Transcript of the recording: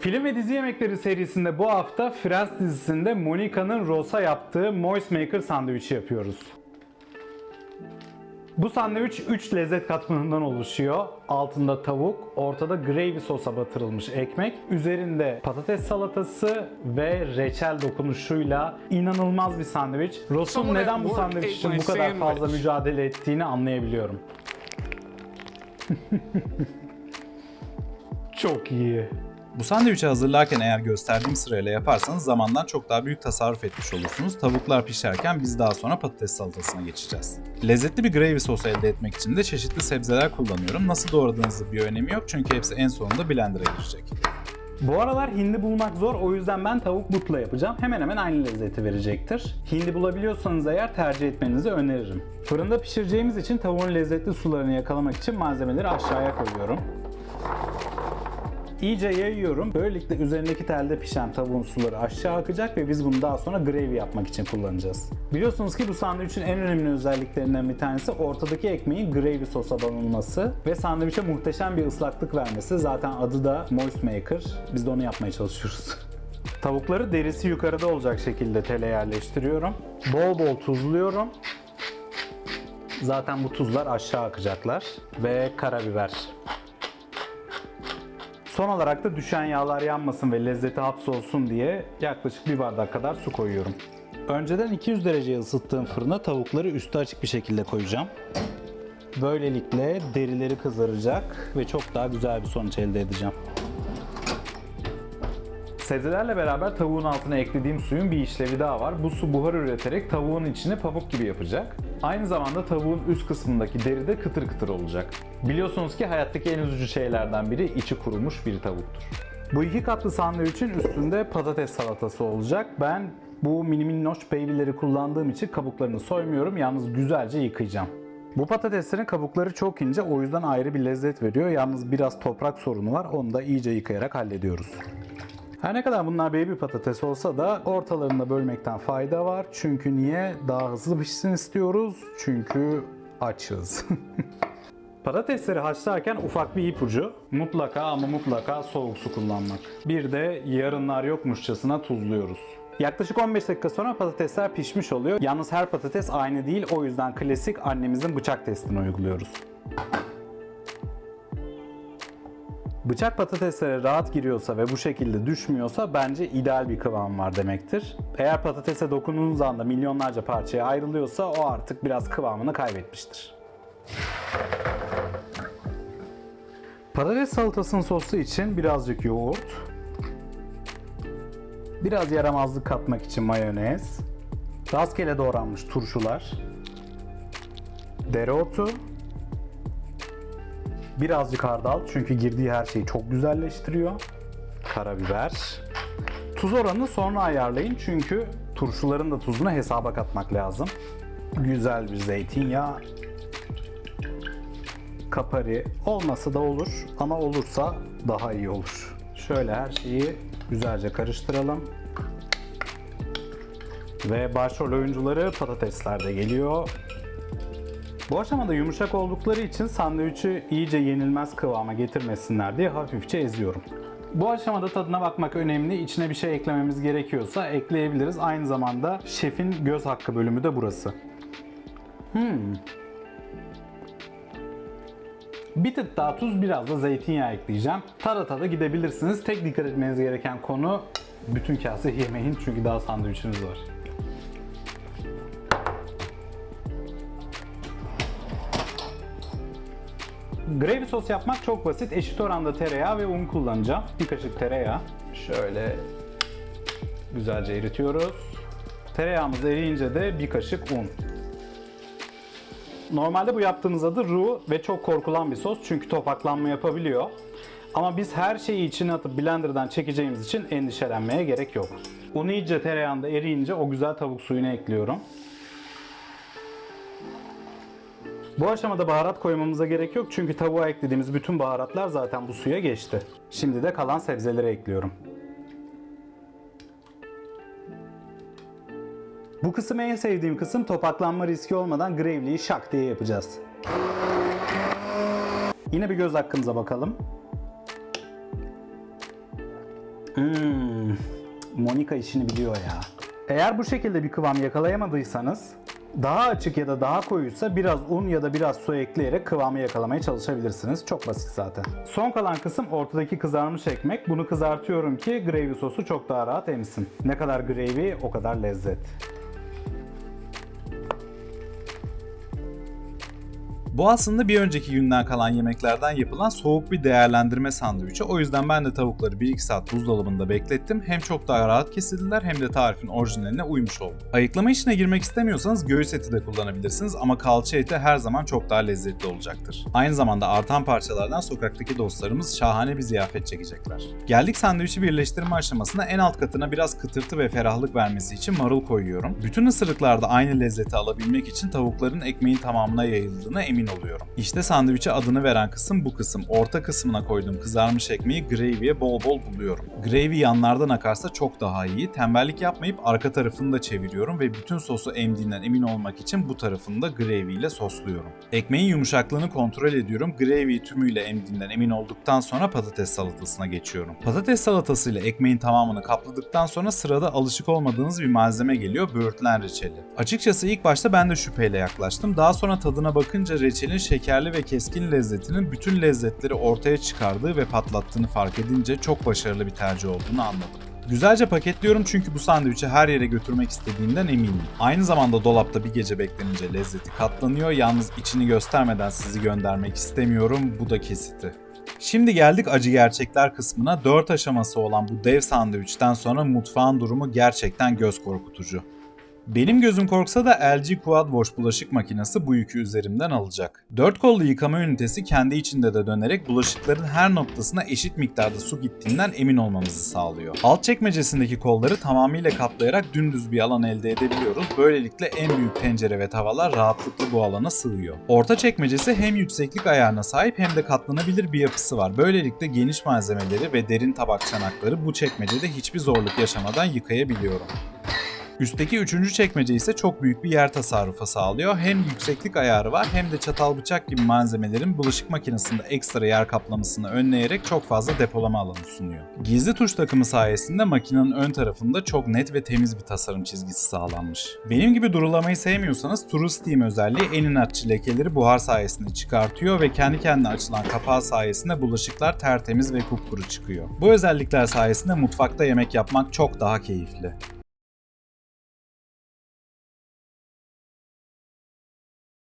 Film ve dizi yemekleri serisinde bu hafta Friends dizisinde Monica'nın Ross'a yaptığı Moist Maker sandviçi yapıyoruz. Bu sandviç 3 lezzet katmanından oluşuyor. Altında tavuk, ortada gravy sosa batırılmış ekmek, üzerinde patates salatası ve reçel dokunuşuyla inanılmaz bir sandviç. Ross'un neden bu sandviç için bu kadar fazla mücadele ettiğini anlayabiliyorum. Çok iyi. Bu sandviçi hazırlarken eğer gösterdiğim sırayla yaparsanız zamandan çok daha büyük tasarruf etmiş olursunuz. Tavuklar pişerken biz daha sonra patates salatasına geçeceğiz. Lezzetli bir gravy sosu elde etmek için de çeşitli sebzeler kullanıyorum. Nasıl doğradığınızın bir önemi yok çünkü hepsi en sonunda blender'a girecek. Bu aralar hindi bulmak zor o yüzden ben tavuk butla yapacağım. Hemen hemen aynı lezzeti verecektir. Hindi bulabiliyorsanız eğer tercih etmenizi öneririm. Fırında pişireceğimiz için tavuğun lezzetli sularını yakalamak için malzemeleri aşağıya koyuyorum. İyice yayıyorum. Böylelikle üzerindeki telde pişen tavuğun suları aşağı akacak ve biz bunu daha sonra gravy yapmak için kullanacağız. Biliyorsunuz ki bu sandviçin en önemli özelliklerinden bir tanesi ortadaki ekmeğin gravy sosa banılması ve sandviçe muhteşem bir ıslaklık vermesi. Zaten adı da Moist Maker. Biz de onu yapmaya çalışıyoruz. Tavukları derisi yukarıda olacak şekilde tele yerleştiriyorum. Bol bol tuzluyorum. Zaten bu tuzlar aşağı akacaklar. Ve karabiber. Son olarak da düşen yağlar yanmasın ve lezzeti hapsolsun diye yaklaşık bir bardak kadar su koyuyorum. Önceden 200 dereceye ısıttığım fırına tavukları üstü açık bir şekilde koyacağım. Böylelikle derileri kızaracak ve çok daha güzel bir sonuç elde edeceğim. Sebzelerle beraber tavuğun altına eklediğim suyun bir işlevi daha var. Bu su buhar üreterek tavuğun içini pamuk gibi yapacak. Aynı zamanda tavuğun üst kısmındaki deri de kıtır kıtır olacak. Biliyorsunuz ki hayattaki en üzücü şeylerden biri içi kurumuş bir tavuktur. Bu iki katlı sandviçin üstünde patates salatası olacak. Ben bu mini minnoş baby'leri kullandığım için kabuklarını soymuyorum. Yalnız güzelce yıkayacağım. Bu patateslerin kabukları çok ince o yüzden ayrı bir lezzet veriyor. Yalnız biraz toprak sorunu var. Onu da iyice yıkayarak hallediyoruz. Her ne kadar bunlar baby patates olsa da ortalarında bölmekten fayda var. Çünkü niye? Daha hızlı pişsin istiyoruz. Çünkü açız. Patatesleri haşlarken ufak bir ipucu. Mutlaka ama mutlaka soğuk su kullanmak. Bir de yarınlar yokmuşçasına tuzluyoruz. Yaklaşık 15 dakika sonra patatesler pişmiş oluyor. Yalnız her patates aynı değil. O yüzden klasik annemizin bıçak testini uyguluyoruz. Bıçak patateslere rahat giriyorsa ve bu şekilde düşmüyorsa bence ideal bir kıvam var demektir. Eğer patatese dokunduğunuz anda milyonlarca parçaya ayrılıyorsa o artık biraz kıvamını kaybetmiştir. Patates salatasının sosu için birazcık yoğurt, biraz yaramazlık katmak için mayonez, rastgele doğranmış turşular, dereotu, Birazcık hardal çünkü girdiği her şeyi çok güzelleştiriyor. Karabiber. Tuz oranını sonra ayarlayın çünkü turşuların da tuzunu hesaba katmak lazım. Güzel bir zeytinyağı. Kapari olmasa da olur ama olursa daha iyi olur. Şöyle her şeyi güzelce karıştıralım. Ve başrol oyuncuları patatesler de geliyor. Bu aşamada yumuşak oldukları için sandviçi iyice yenilmez kıvama getirmesinler diye hafifçe eziyorum. Bu aşamada tadına bakmak önemli. İçine bir şey eklememiz gerekiyorsa ekleyebiliriz. Aynı zamanda şefin göz hakkı bölümü de burası. Hmm. Bir tık daha tuz, biraz da zeytinyağı ekleyeceğim. Tada tada gidebilirsiniz. Tek dikkat etmeniz gereken konu bütün kase yemeyin çünkü daha sandviçiniz var. Gravy sos yapmak çok basit. Eşit oranda tereyağı ve un kullanacağım. Bir kaşık tereyağı. Şöyle güzelce eritiyoruz. Tereyağımız eriyince de bir kaşık un. Normalde bu yaptığımız adı roux ve çok korkulan bir sos çünkü topaklanma yapabiliyor. Ama biz her şeyi içine atıp blenderdan çekeceğimiz için endişelenmeye gerek yok. Un iyice tereyağında eriyince o güzel tavuk suyunu ekliyorum. Bu aşamada baharat koymamıza gerek yok çünkü tavuğa eklediğimiz bütün baharatlar zaten bu suya geçti. Şimdi de kalan sebzeleri ekliyorum. Bu kısım en sevdiğim kısım topaklanma riski olmadan graveliyi şak diye yapacağız. Yine bir göz hakkımıza bakalım. Hmm, Monika işini biliyor ya. Eğer bu şekilde bir kıvam yakalayamadıysanız daha açık ya da daha koyuysa biraz un ya da biraz su ekleyerek kıvamı yakalamaya çalışabilirsiniz. Çok basit zaten. Son kalan kısım ortadaki kızarmış ekmek. Bunu kızartıyorum ki gravy sosu çok daha rahat emsin. Ne kadar gravy o kadar lezzet. Bu aslında bir önceki günden kalan yemeklerden yapılan soğuk bir değerlendirme sandviçi. O yüzden ben de tavukları 1-2 saat buzdolabında beklettim. Hem çok daha rahat kesildiler hem de tarifin orijinaline uymuş oldu. Ayıklama işine girmek istemiyorsanız göğüs eti de kullanabilirsiniz ama kalça eti her zaman çok daha lezzetli olacaktır. Aynı zamanda artan parçalardan sokaktaki dostlarımız şahane bir ziyafet çekecekler. Geldik sandviçi birleştirme aşamasına en alt katına biraz kıtırtı ve ferahlık vermesi için marul koyuyorum. Bütün ısırıklarda aynı lezzeti alabilmek için tavukların ekmeğin tamamına yayıldığına emin oluyorum. İşte sandviçe adını veren kısım bu kısım. Orta kısmına koyduğum kızarmış ekmeği gravy'ye bol bol buluyorum. Gravy yanlardan akarsa çok daha iyi. Tembellik yapmayıp arka tarafını da çeviriyorum ve bütün sosu emdiğinden emin olmak için bu tarafını da gravy ile sosluyorum. Ekmeğin yumuşaklığını kontrol ediyorum. Gravy tümüyle emdiğinden emin olduktan sonra patates salatasına geçiyorum. Patates salatası ile ekmeğin tamamını kapladıktan sonra sırada alışık olmadığınız bir malzeme geliyor. Böğürtlen reçeli. Açıkçası ilk başta ben de şüpheyle yaklaştım. Daha sonra tadına bakınca reçelin şekerli ve keskin lezzetinin bütün lezzetleri ortaya çıkardığı ve patlattığını fark edince çok başarılı bir tercih olduğunu anladım. Güzelce paketliyorum çünkü bu sandviçi her yere götürmek istediğimden eminim. Aynı zamanda dolapta bir gece beklenince lezzeti katlanıyor. Yalnız içini göstermeden sizi göndermek istemiyorum. Bu da kesiti. Şimdi geldik acı gerçekler kısmına. 4 aşaması olan bu dev sandviçten sonra mutfağın durumu gerçekten göz korkutucu. Benim gözüm korksa da LG Quad Wash bulaşık makinesi bu yükü üzerimden alacak. 4 kollu yıkama ünitesi kendi içinde de dönerek bulaşıkların her noktasına eşit miktarda su gittiğinden emin olmamızı sağlıyor. Alt çekmecesindeki kolları tamamıyla kaplayarak dümdüz bir alan elde edebiliyoruz. Böylelikle en büyük tencere ve tavalar rahatlıkla bu alana sığıyor. Orta çekmecesi hem yükseklik ayarına sahip hem de katlanabilir bir yapısı var. Böylelikle geniş malzemeleri ve derin tabak çanakları bu çekmecede hiçbir zorluk yaşamadan yıkayabiliyorum. Üstteki üçüncü çekmece ise çok büyük bir yer tasarrufu sağlıyor. Hem yükseklik ayarı var hem de çatal bıçak gibi malzemelerin bulaşık makinesinde ekstra yer kaplamasını önleyerek çok fazla depolama alanı sunuyor. Gizli tuş takımı sayesinde makinenin ön tarafında çok net ve temiz bir tasarım çizgisi sağlanmış. Benim gibi durulamayı sevmiyorsanız True Steam özelliği en inatçı lekeleri buhar sayesinde çıkartıyor ve kendi kendine açılan kapağı sayesinde bulaşıklar tertemiz ve kupkuru çıkıyor. Bu özellikler sayesinde mutfakta yemek yapmak çok daha keyifli.